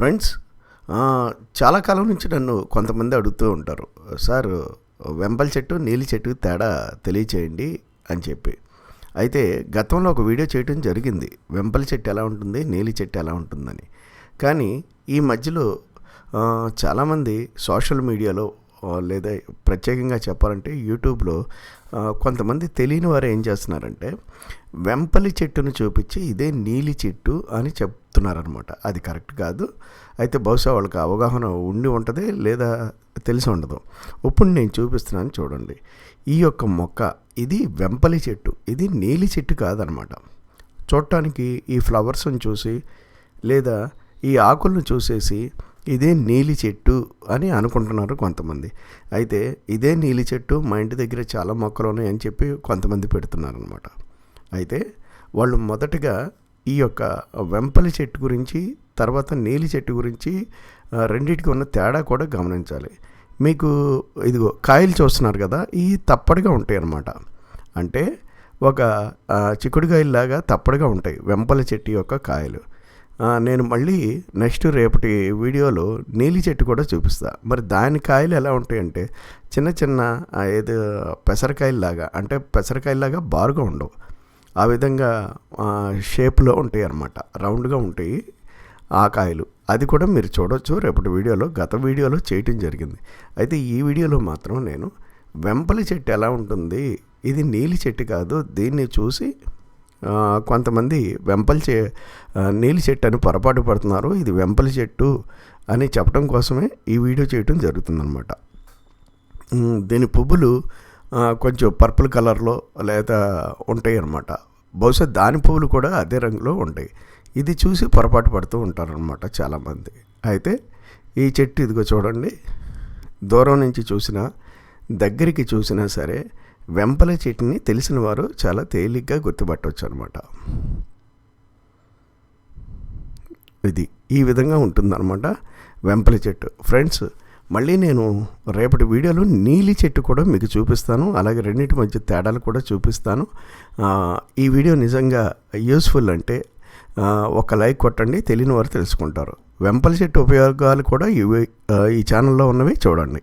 Friends చాలా కాలం నుంచి నన్ను కొంతమంది అడుగుతూ ఉంటారు. సార్ వెంపల చెట్టు నీలి చెట్టు తేడా తెలియచేయండి అని చెప్పి. అయితే గతంలో ఒక వీడియో చేయడం జరిగింది. వెంపల చెట్టు ఎలా ఉంటుంది? నీలి చెట్టు ఎలా ఉంటుందని. కానీ ఈ మధ్యలో చాలామంది సోషల్ మీడియాలో లేదా ప్రత్యేకంగా చెప్పాలంటే యూట్యూబ్లో కొంతమంది తెలియని వారు ఏం చేస్తున్నారంటే వెంపలి చెట్టును చూపించి ఇదే నీలి చెట్టు అని చెప్తున్నారనమాట అది కరెక్ట్ కాదు. అయితే బహుశా వాళ్ళకి అవగాహన ఉండి ఉంటుంది లేదా తెలిసి ఉండదు. ఇప్పుడు నేను చూపిస్తున్నాను చూడండి. ఈ యొక్క మొక్క ఇది వెంపలి చెట్టు ఇది నీలి చెట్టు కాదనమాట చూడటానికి ఈ ఫ్లవర్స్ని చూసి లేదా ఈ ఆకులను చూసేసి ఇదే నీలి చెట్టు అని అనుకుంటున్నారు కొంతమంది. అయితే ఇదే నీలి చెట్టు మా ఇంటి దగ్గర చాలా మొక్కలు ఉన్నాయి అని చెప్పి కొంతమంది పెడుతున్నారు అనమాట అయితే వాళ్ళు మొదటగా ఈ యొక్క వెంపలి చెట్టు గురించి తర్వాత నీలి చెట్టు గురించి రెండింటికి ఉన్న తేడా కూడా గమనించాలి. మీకు ఇదిగో కాయలు చూస్తున్నారు కదా ఈ తప్పడిగా ఉంటాయి అన్నమాట అంటే ఒక ఆ, చిక్కుడుకాయల్లాగా తప్పడుగా ఉంటాయి వెంపల చెట్టు యొక్క కాయలు. నేను మళ్ళీ నెక్స్ట్ రేపటి వీడియోలో నీలి చెట్టు కూడా చూపిస్తా. మరి దాని కాయలు ఎలా ఉంటాయంటే చిన్న చిన్న ఏదో పెసరకాయలాగా అంటే పెసరకాయలాగా బారుగా ఉండవు. ఆ విధంగా షేప్లో ఉంటాయి అన్నమాట. రౌండ్గా ఉంటాయి ఆ కాయలు. అది కూడా మీరు చూడొచ్చు. రేపటి వీడియోలో గత వీడియోలో చేయటం జరిగింది. అయితే ఈ వీడియోలో మాత్రం నేను వెంపలి చెట్టు ఎలా ఉంటుంది? ఇది నీలి చెట్టు కాదు. దీన్ని చూసి కొంతమంది వెంపలి చె నీలి చెట్టు అని పొరపాటు పడుతున్నారు. ఇది వెంపలి చెట్టు అని చెప్పడం కోసమే ఈ వీడియో చేయటం జరుగుతుందనమాట దీని పువ్వులు కొంచెం పర్పుల్ కలర్లో లేదా ఉంటాయి అన్నమాట బహుశా దాని పువ్వులు కూడా అదే రంగులో ఉంటాయి. ఇది చూసి పొరపాటు పడుతూ ఉంటారనమాట చాలామంది. అయితే ఈ చెట్టు ఇదిగో చూడండి. దూరం నుంచి చూసినా దగ్గరికి చూసినా సరే వెంపల చెట్టుని తెలిసిన వారు చాలా తేలిగ్గా గుర్తుపట్టవచ్చు అనమాట ఇది ఈ విధంగా ఉంటుందన్నమాట వెంపల చెట్టు. ఫ్రెండ్స్ మళ్ళీ నేను రేపటి వీడియోలో నీలి చెట్టు కూడా మీకు చూపిస్తాను అలాగే రెండింటి మధ్య తేడాలు కూడా చూపిస్తాను. ఈ వీడియో నిజంగా యూస్ఫుల్ అంటే ఒక లైక్ కొట్టండి తెలియని వారు తెలుసుకుంటారు. వెంపల చెట్టు ఉపయోగాలు కూడా ఇవి ఈ ఛానల్లో ఉన్నవి చూడండి.